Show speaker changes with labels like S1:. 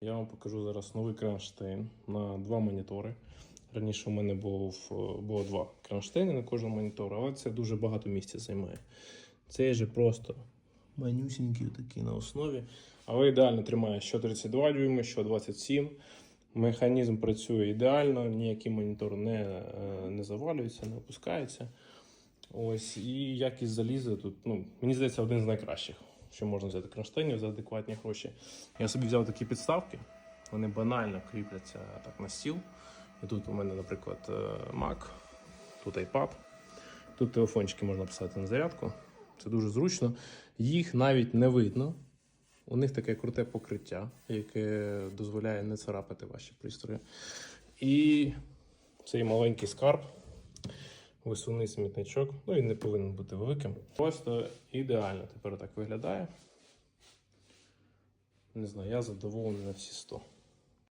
S1: Я вам покажу зараз новий кронштейн на два монітори. Раніше у мене був, е, було два кронштейни на кожному монітору, але це дуже багато місця займає. Цей же просто манюсінький такий на основі, але ідеально тримає що 32 дюйми, що 27. Механізм працює ідеально, ніякий монітор не, е, не завалюється, не опускається. Ось, і якість заліза тут, ну, мені здається, один з найкращих, що можна взяти кронштейнів за адекватні гроші. Я собі взяв такі підставки, вони банально кріпляться так на стіл. І тут у мене, наприклад, е, Mac, тут iPad, тут телефончики можна писати на зарядку. Це дуже зручно. Їх навіть не видно. У них таке круте покриття, яке дозволяє не царапати ваші пристрої. І цей маленький скарб, висувний смітничок. Ну, він не повинен бути великим. Просто ідеально тепер так виглядає. Не знаю, я задоволений на всі 100.